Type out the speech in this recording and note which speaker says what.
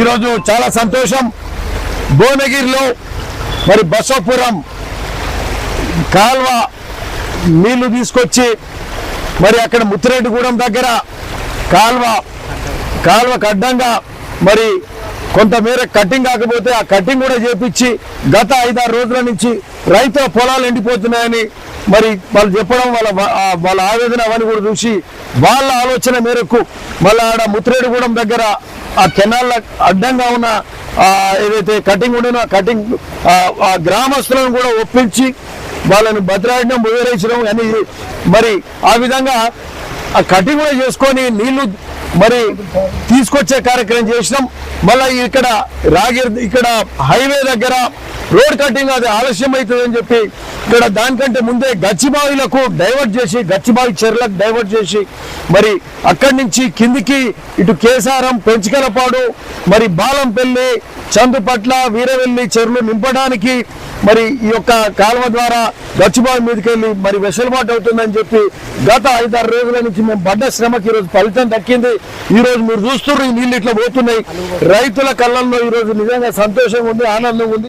Speaker 1: ఈరోజు చాలా సంతోషం. భువనగిరిలో మరి బసవపురం కాల్వ నీళ్ళు తీసుకొచ్చి మరి అక్కడ ముత్తిరెడ్డిగూడెం దగ్గర కాల్వ కాల్వకు అడ్డంగా మరి కొంతమేర కటింగ్ కాకపోతే ఆ కటింగ్ కూడా చేపించి గత ఐదారు రోజుల నుంచి రైతుల పొలాలు ఎండిపోతున్నాయని మరి వాళ్ళు చెప్పడం వాళ్ళ వాళ్ళ ఆవేదన అవన్నీ కూడా చూసి వాళ్ళ ఆలోచన మేరకు మళ్ళీ ఆడ ముత్తిరెడ్డిగూడెం దగ్గర ఆ కెనాళ్ళ అడ్డంగా ఉన్న ఏదైతే కటింగ్ ఉండేనో ఆ కటింగ్ ఆ గ్రామస్తులను కూడా ఒప్పించి వాళ్ళని బతిరాడడం ముదిరేసడం అని మరి ఆ విధంగా ఆ కటింగ్ కూడా చేసుకొని నీళ్ళు మరి తీసుకొచ్చే కార్యక్రమం చేసినాం. మళ్ళీ ఇక్కడ రాగిర్ ఇక్కడ హైవే దగ్గర రోడ్ కటింగ్ అది ఆలస్యం అవుతుందని చెప్పి ఇక్కడ దానికంటే ముందే గచ్చిబావిలకు డైవర్ట్ చేసి గచ్చిబావి చెర్లకు డైవర్ట్ చేసి మరి అక్కడి నుంచి కిందికి ఇటు కేసారం పెంచికలపాడు మరి బాలంపల్లి చందుపట్ల వీరవెల్లి చెరువులు నింపడానికి మరి ఈ యొక్క కాలువ ద్వారా గచ్చిబావి మీదకెళ్ళి మరి వెసులుబాటు అవుతుందని చెప్పి గత ఐదారు రోజుల నుంచి మేము పడ్డ శ్రమకి ఈరోజు ఫలితం దక్కింది. ఈరోజు మీరు చూస్తున్నారు ఈ నీళ్ళు ఇట్లా పోతున్నాయి. రైతుల కళ్ళల్లో ఈ రోజు నిజంగా సంతోషంగా ఉంది ఆనందంగా ఉంది.